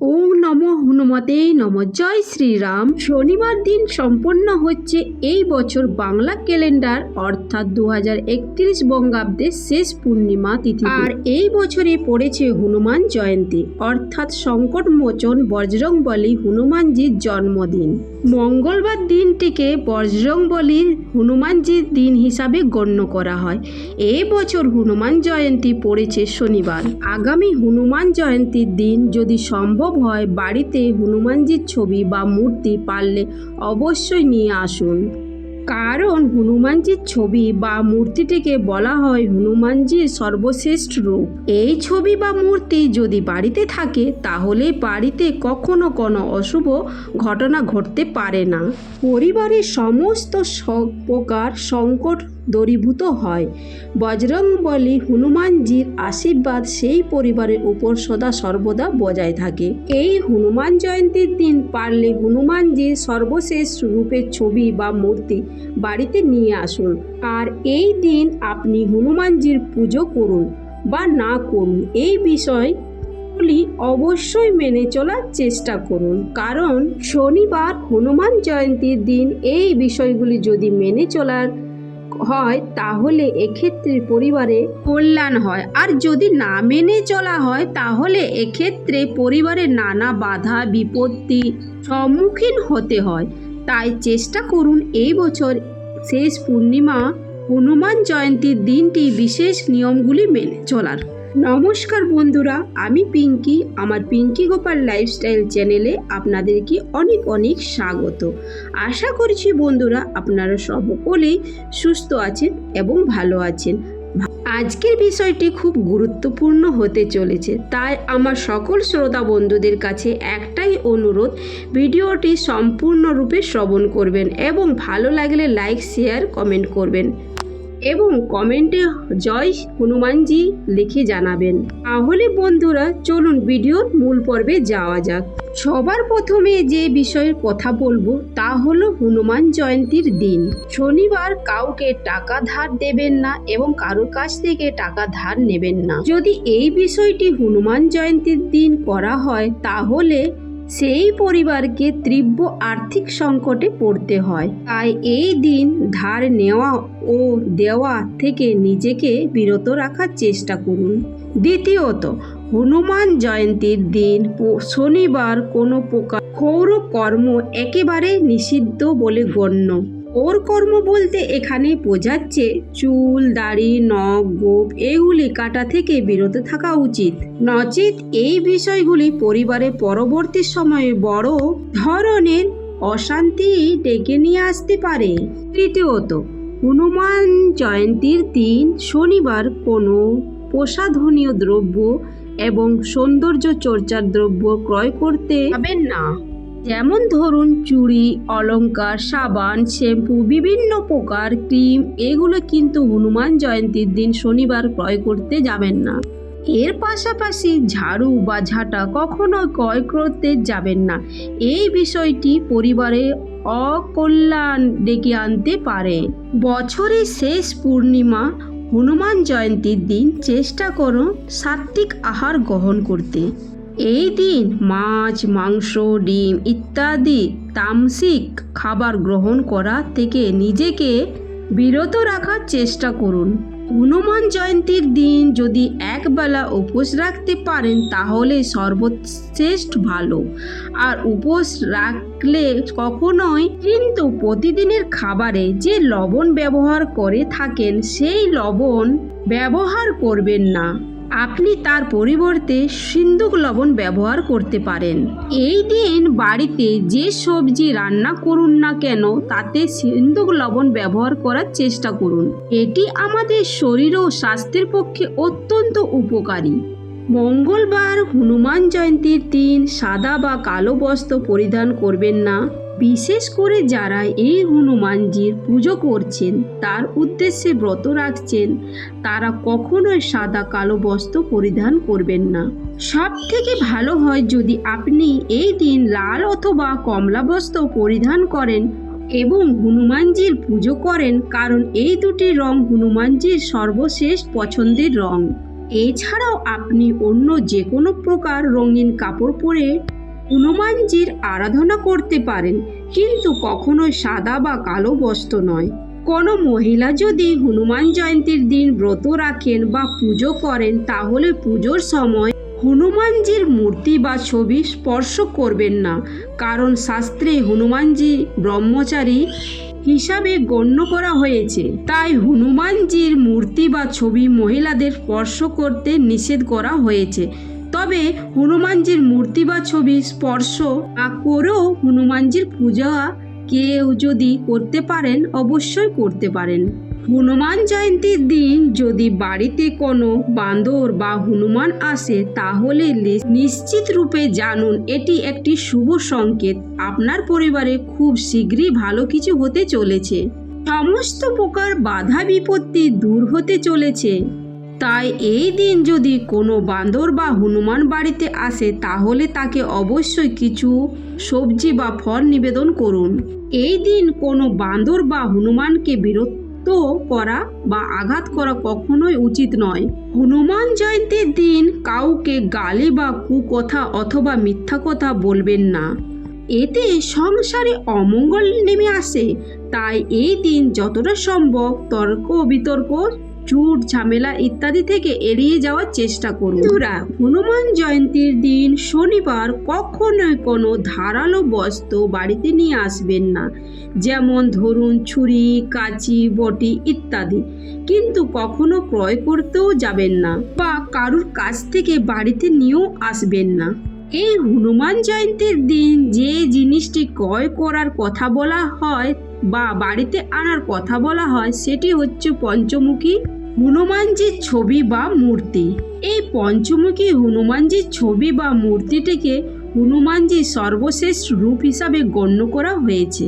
ওম নম হনুমতে নম জয় শ্রীরাম। শনিবার দিন সম্পন্ন হচ্ছে এই বছর বাংলা ক্যালেন্ডার অর্থাৎ দু হাজার একত্রিশ বঙ্গাব্দের শেষ পূর্ণিমা তিথি আর এই বছরে পড়েছে হনুমান জয়ন্তী অর্থাৎ সংকট মোচন বজরংবলী হনুমানজির জন্মদিন। মঙ্গলবার দিনটিকে বজরংবলীর হনুমানজির দিন হিসাবে গণ্য করা হয়। এই বছর হনুমান জয়ন্তী পড়েছে শনিবার। আগামী হনুমান জয়ন্তীর দিন যদি সম্ভব হয় বাড়িতে হনুমানজির ছবি বা মূর্তি পারলে অবশ্যই নিয়ে আসুন। কারণ হনুমানজির ছবি বা মূর্তিটিকে বলা হয় হনুমানজির সর্বশ্রেষ্ঠ রূপ। এই ছবি বা মূর্তি যদি বাড়িতে থাকে, তাহলে বাড়িতে কখনো কোনো অশুভ ঘটনা ঘটতে পারে না। পরিবারের সমস্ত প্রকার সংকট দূরীভূত হয়। বজরংবলী হনুমানজির আশীর্বাদ সেই পরিবারের উপর সদা সর্বদা বজায় থাকে। এই হনুমান জয়ন্তীর দিন পারলে হনুমানজির সর্বশেষ রূপের ছবি বা মূর্তি বাড়িতে নিয়ে আসুন। আর এই দিন আপনি হনুমানজির পুজো করুন বা না করুন, এই বিষয় অবশ্যই মেনে চলার চেষ্টা করুন। কারণ শনিবার হনুমান জয়ন্তীর দিন এই বিষয়গুলি যদি মেনে চলার হয়, তাহলে এক্ষেত্রে পরিবারে কল্যাণ হয়। আর যদি না মেনে চলা হয়, তাহলে এক্ষেত্রে পরিবারে নানা বাধা, বিপত্তি সম্মুখীন হতে হয়। তাই চেষ্টা করুন এই বছর শেষ পূর্ণিমা, হনুমান জয়ন্তীর দিনটি বিশেষ নিয়মগুলি মেনে চলার। নমস্কার বন্ধুরা, আমি পিঙ্কি। আমার পিঙ্কি গোপাল লাইফস্টাইল চ্যানেলে আপনাদেরকে অনেক অনেক স্বাগত। আশা করছি বন্ধুরা, আপনারা সকলেই সুস্থ আছেন এবং ভালো আছেন। আজকের বিষয়টি খুব গুরুত্বপূর্ণ হতে চলেছে, তাই আমার সকল শ্রোতা বন্ধুদের কাছে একটাই অনুরোধ, ভিডিওটি সম্পূর্ণরূপে শ্রবণ করবেন এবং ভালো লাগলে লাইক শেয়ার কমেন্ট করবেন। এবং কমেন্টে জয় হনুমানজি লিখে জানাবেন। তাহলে বন্ধুরা, চলুন ভিডিওর মূল পর্বে যাওয়া যাক। সবার প্রথমে যে বিষয়ের কথা বলব, তা হলো হনুমান জয়ন্তীর দিন। শনিবার কাউকে টাকা ধার দেবেন না এবং কারোর কাছ থেকে টাকা ধার নেবেন না। যদি এই বিষয়টি হনুমান জয়ন্তীর দিন করা হয়, তাহলে সেই পরিবারকে তীব্র আর্থিক সংকটে পড়তে হয়। তাই এই দিন ধার নেওয়া ও দেওয়া থেকে নিজেকে বিরত রাখার চেষ্টা করুন। দ্বিতীয়ত, হনুমান জয়ন্তীর দিন শনিবার কোনো প্রকার ক্ষৌর কর্ম একেবারে নিষিদ্ধ বলে গণ্য। ওর কর্ম বলতে এখানে বোঝাচ্ছে চুল, দাড়ি, নখ, গোপ এগুলি কাটা থেকে বিরত থাকা উচিত। নচেত এই বিষয়গুলি পরিবারের পরবর্তী সময়ে বড় ধরনের অশান্তি ডেকে নিয়ে আসতে পারে। তৃতীয়ত, হনুমান জয়ন্তীর দিন শনিবার কোনো প্রসাধনীয় দ্রব্য এবং সৌন্দর্য চর্চার দ্রব্য ক্রয় করতে পাবেন না। যেমন ধরুন চুড়ি, অলংকার, সাবান, শ্যাম্পু, বিভিন্ন প্রকার ক্রিম, এগুলো কিন্তু হনুমান জয়ন্তীর দিন শনিবার ক্রয় করতে যাবেন না। এর পাশাপাশি ঝাড়ু বা ঝাঁটা কখনো ক্রয় করতে যাবেন না। এই বিষয়টি পরিবারে অকল্যাণ ডেকে আনতে পারে। বছরের শেষ পূর্ণিমা, হনুমান জয়ন্তীর দিন চেষ্টা করো সাত্ত্বিক আহার গ্রহণ করতে। এই দিন মাছ, মাংস, ডিম ইত্যাদি তামসিক খাবার গ্রহণ করা থেকে নিজেকে বিরত রাখার চেষ্টা করুন। হনুমান জয়ন্তীর দিন যদি একবেলা উপোস রাখতে পারেন, তাহলে সর্বশ্রেষ্ঠ ভালো। আর উপোস রাখলে কখনোই কিন্তু প্রতিদিনের খাবারে যে লবণ ব্যবহার করে থাকেন, সেই লবণ ব্যবহার করবেন না। আপনি তার পরিবর্তে সিন্দুক লবণ ব্যবহার করতে পারেন। এই দিন বাড়িতে যে সবজি রান্না করুন না কেন, তাতে সিন্দুক লবণ ব্যবহার করার চেষ্টা করুন। এটি আমাদের শরীর ও স্বাস্থ্যের পক্ষে অত্যন্ত উপকারী। মঙ্গলবার হনুমান জয়ন্তীর দিন সাদা বা কালো বস্ত্র পরিধান করবেন না। বিশেষ করে যারা এই হনুমানজির পুজো করছেন, তার উদ্দেশ্যে ব্রত রাখছেন, তারা কখনোই সাদা কালো বস্ত্র পরিধান করবেন না। সব থেকে ভালো হয় যদি আপনি এই দিন লাল অথবা কমলা বস্ত্র পরিধান করেন এবং হনুমানজির পুজো করেন, কারণ এই দুটি রং হনুমানজির সর্বশেষ পছন্দের রং। এছাড়াও আপনি অন্য যে কোনো প্রকার রঙিন কাপড় পরে হনুমানজির আরাধনা করতে পারেন, কিন্তু কখনোই সাদা বা কালো বস্ত্র নয়। কোনো মহিলা যদি হনুমান জয়ন্তীর দিন ব্রত রাখেন বা পুজো করেন, তাহলে পুজোর সময় হনুমানজির মূর্তি বা ছবি স্পর্শ করবেন না। কারণ শাস্ত্রে হনুমানজি ব্রহ্মচারী হিসাবে গণ্য করা হয়েছে। তাই হনুমানজির মূর্তি বা ছবি মহিলাদের স্পর্শ করতে নিষেধ করা হয়েছে। তবে হনুমানজির মূর্তি বা ছবি স্পর্শ না করেও হনুমানজির পূজা কেউ যদি করতে পারেন, অবশ্যই করতে পারেন। হনুমান জয়ন্তীর দিন যদি বাড়িতে কোনো বান্দর বা হনুমান আসে, তাহলে নিশ্চিত রূপে জানুন, এটি একটি শুভ সংকেত। আপনার পরিবারে খুব শীঘ্রই ভালো কিছু হতে চলেছে। সমস্ত প্রকার বাধা বিপত্তি দূর হতে চলেছে। তাই এই দিন যদি কোনো বান্দর বা হনুমান বাড়িতে আসে, তাহলে তাকে অবশ্যই কিছু সবজি বা ফল নিবেদন করুন। এই দিন কোনো বান্দর বা হনুমানকে বিরক্ত করা বা আঘাত করা কখনোই উচিত নয়। হনুমান জয়ন্তীর দিন কাউকে গালি বা কুকথা অথবা মিথ্যা কথা বলবেন না। এতে সংসারে অমঙ্গল নেমে আসে। তাই এই দিন যতটা সম্ভব তর্ক বিতর্ক চুট ঝামেলা ইত্যাদি থেকে এড়িয়ে যাওয়ার চেষ্টা করুন। বন্ধুরা, হনুমান জয়ন্তীর দিন শনিবার কখনোই কোনো ধারালো বস্ত্র বাড়িতে নিয়ে আসবেন না। যেমন ধরুন ছুরি কাঁচি বটি ইত্যাদি। কিন্তু কখনো ক্রয় করতেও যাবেন না বা কারুর কাছ থেকে বাড়িতে নিয়েও আসবেন না। এই হনুমান জয়ন্তীর দিন যে জিনিসটি ক্রয় করার কথা বলা হয় বা বাড়িতে আনার কথা বলা হয় সেটি হচ্ছে পঞ্চমুখী হনুমানজির ছবি বা মূর্তি। এই পঞ্চমুখী হনুমানজির ছবি বা মূর্তিটিকে হনুমানজির সর্বশেষ রূপ হিসাবে গণ্য করা হয়েছে।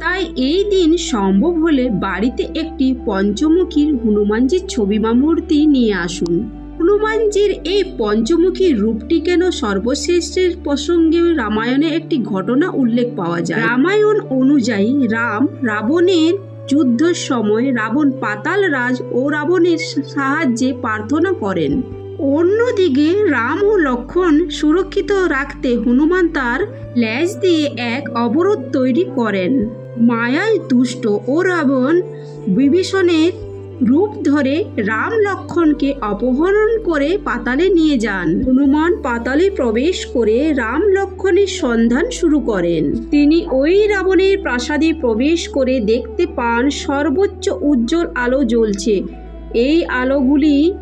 তাই এই দিন সম্ভব হলে বাড়িতে একটি পঞ্চমুখী হনুমানজির ছবি বা মূর্তি নিয়ে আসুন। হনুমানজির এই পঞ্চমুখী রূপটি কেন সর্বশ্রেষ্ঠের প্রসঙ্গে রামায়ণে একটি ঘটনা উল্লেখ পাওয়া যায়। রামায়ণ অনুযায়ী রাম রাবণের যুদ্ধের সময় রাবণ পাতাল রাজ ও রাবণের সাহায্যে প্রার্থনা করেন। অন্যদিকে রাম ও লক্ষণ সুরক্ষিত রাখতে হনুমান তার ল্যাজ দিয়ে এক অবরোধ তৈরি করেন। মায়ায় দুষ্ট ও রাবণ বিভীষণের রূপ ধরে রাম লক্ষণকে অপহরণ করে পাতালে নিয়ে যান। হনুমান পাতালে প্রবেশ করে রাম লক্ষণের সন্ধান শুরু করেন। তিনি ওই রাবণের প্রাসাদে প্রবেশ করে দেখতে পান সর্বোচ্চ উজ্জ্বল আলো জ্বলছে। এই আলোগুলি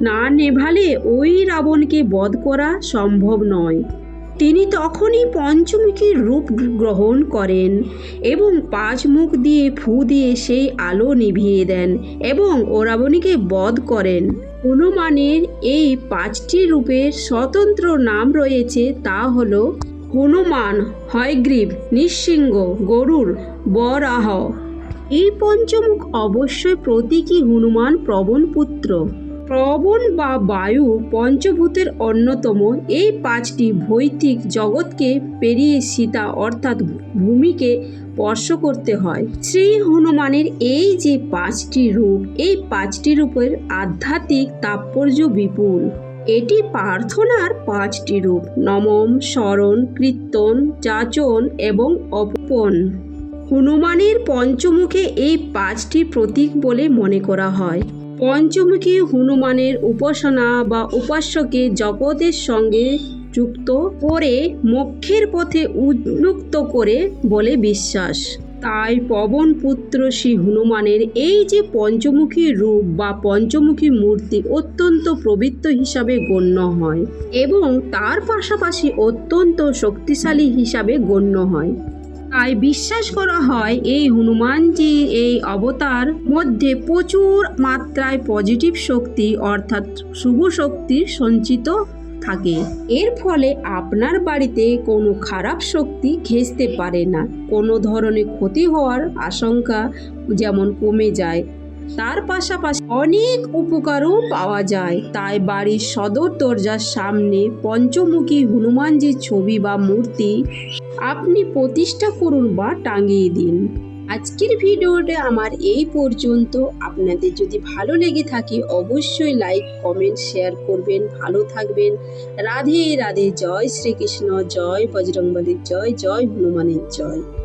না নেভালে ওই রাবণকে বধ করা সম্ভব নয়। তিনি তখনই পঞ্চমুখী রূপ গ্রহণ করেন এবং পাঁচ মুখ দিয়ে ফু দিয়ে সেই আলো নিভিয়ে দেন এবং ওরাবণীকে বধ করেন। হনুমানের এই পাঁচটি রূপের স্বতন্ত্র নাম রয়েছে তা হল হনুমান, হয়গ্রীব, নৃসিংহ গরুর বরাহ। এই পঞ্চমুখ অবশ্যই প্রতীকী হনুমান প্রবণ পুত্র। প্রবণ বা বায়ু পঞ্চভূতের অন্যতম। এই পাঁচটি ভৌতিক জগৎকে পেরিয়ে সীতা অর্থাৎ ভূমিকে স্পর্শ করতে হয়। শ্রী হনুমানের এই যে পাঁচটি রূপ, এই পাঁচটি রূপের আধ্যাত্মিক তাৎপর্য বিপুল। এটি প্রার্থনার পাঁচটি রূপ, নমম, স্মরণ, কীর্তন, যাচন এবং অপন হনুমানের পঞ্চমুখে এই পাঁচটি প্রতীক বলে মনে করা হয়। পঞ্চমুখী হনুমানের উপাসনা বা উপাস্যকে জগতের সঙ্গে যুক্ত করে মোক্ষের পথে উন্মুক্ত করে বলে বিশ্বাস। তাই পবন পুত্র শ্রী হনুমানের এই যে পঞ্চমুখী রূপ বা পঞ্চমুখী মূর্তি অত্যন্ত পবিত্র হিসাবে গণ্য হয় এবং তার পাশাপাশি অত্যন্ত শক্তিশালী হিসাবে গণ্য হয়। তাই বিশ্বাস করা হয়, এই হনুমানজির এই অবতার মধ্যে প্রচুর মাত্রায় পজিটিভ শক্তি অর্থাৎ শুভ শক্তির সঞ্চিত থাকে। এর ফলে আপনার বাড়িতে কোনো খারাপ শক্তি ঘেঁষতে পারে না। কোনো ধরনের ক্ষতি হওয়ার আশঙ্কা যেমন কমে যায়, তার পাশাপাশি অনেক উপকারও পাওয়া যায়। তাই বাড়ির সদর দরজার সামনে পঞ্চমুখী হনুমানজির ছবি বা মূর্তি আপনি প্রতিষ্ঠা করুন বা টাঙিয়ে দিন। আজকের ভিডিওটা আমার এই পর্যন্ত। আপনাদের যদি ভালো লেগে থাকে অবশ্যই লাইক, কমেন্ট, শেয়ার করবেন। ভালো থাকবেন। রাধে রাধে, জয় শ্রীকৃষ্ণ, জয় বজরংবলীর জয় জয় হনুমানের জয়।